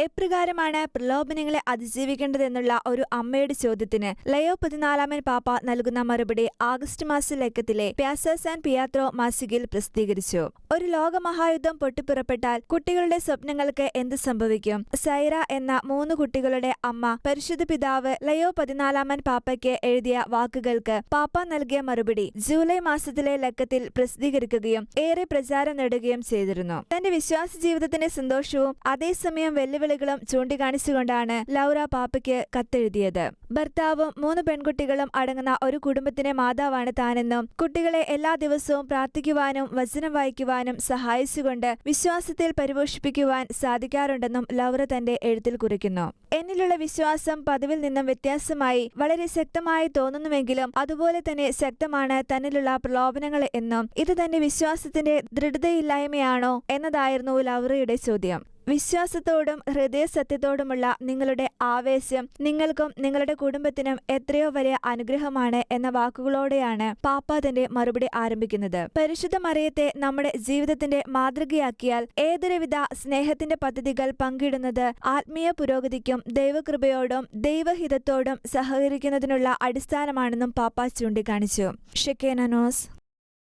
എപ്രകാരമാണ് പ്രലോഭനങ്ങളെ അതിജീവിക്കേണ്ടതെന്നുള്ള ഒരു അമ്മയുടെ ചോദ്യത്തിന് ലയോ പതിനാലാമൻ പാപ്പ നൽകുന്ന മറുപടി ആഗസ്റ്റ് മാസ ലക്കത്തിലെ പ്യാസാസ് ആൻഡ് പിയാത്രോ മാസികയിൽ പ്രസിദ്ധീകരിച്ചു. ഒരു ലോകമഹായുദ്ധം പൊട്ടിപ്പുറപ്പെട്ടാൽ കുട്ടികളുടെ സ്വപ്നങ്ങൾക്ക് എന്ത് സംഭവിക്കും? സൈറ എന്ന മൂന്ന് കുട്ടികളുടെ അമ്മ പരിശുദ്ധ പിതാവ് ലയോ പതിനാലാമൻ പാപ്പയ്ക്ക് എഴുതിയ വാക്കുകൾക്ക് പാപ്പ നൽകിയ മറുപടി ജൂലൈ മാസത്തിലെ ലക്കത്തിൽ പ്രസിദ്ധീകരിക്കുകയും ഏറെ പ്രചാരം നേടുകയും ചെയ്തിരുന്നു. തന്റെ വിശ്വാസ ജീവിതത്തിന്റെ സന്തോഷവും അതേസമയം വെല്ലുവിളികളും ചൂണ്ടിക്കാണിച്ചുകൊണ്ടാണ് ലൗറ പാപ്പയ്ക്ക് കത്തെഴുതിയത്. ഭർത്താവും മൂന്ന് പെൺകുട്ടികളും അടങ്ങുന്ന ഒരു കുടുംബത്തിന്റെ മാതാവാണ് താനെന്നും കുട്ടികളെ എല്ലാ ദിവസവും പ്രാർത്ഥിക്കുവാനും വചനം വായിക്കുവാനും സഹായിച്ചുകൊണ്ട് വിശ്വാസത്തിൽ പരിപോഷിപ്പിക്കുവാൻ സാധിക്കാറുണ്ടെന്നും ലൗറ തന്റെ എഴുത്തിൽ കുറിക്കുന്നു. എന്നിലുള്ള വിശ്വാസം പതിവിൽ നിന്നും വ്യത്യാസമായി വളരെ ശക്തമായി തോന്നുന്നുവെങ്കിലും അതുപോലെ തന്നെ ശക്തമാണ് തന്നിലുള്ള പ്രലോഭനങ്ങൾ എന്നും ഇത് തന്റെ വിശ്വാസത്തിന്റെ ദൃഢതയില്ലായ്മയാണോ എന്നതായിരുന്നു ലൗറയുടെ ചോദ്യം. വിശ്വാസത്തോടും ഹൃദയസത്യത്തോടുമുള്ള നിങ്ങളുടെ ആവേശം നിങ്ങൾക്കും നിങ്ങളുടെ കുടുംബത്തിനും എത്രയോ വലിയ അനുഗ്രഹമാണ് എന്ന വാക്കുകളോടെയാണ് പാപ്പ തന്റെ മറുപടി ആരംഭിക്കുന്നത്. പരിശുദ്ധ മറിയത്തെ നമ്മുടെ ജീവിതത്തിന്റെ മാതൃകയാക്കിയാൽ ഏതൊരുവിധ സ്നേഹത്തിന്റെ പദ്ധതികൾ പങ്കിടുന്നത് ആത്മീയ പുരോഗതിക്കും ദൈവകൃപയോടും ദൈവഹിതത്തോടും സഹകരിക്കുന്നതിനുള്ള അടിസ്ഥാനമാണെന്നും പാപ്പ ചൂണ്ടിക്കാണിച്ചു. ഷെക്കേനോസ്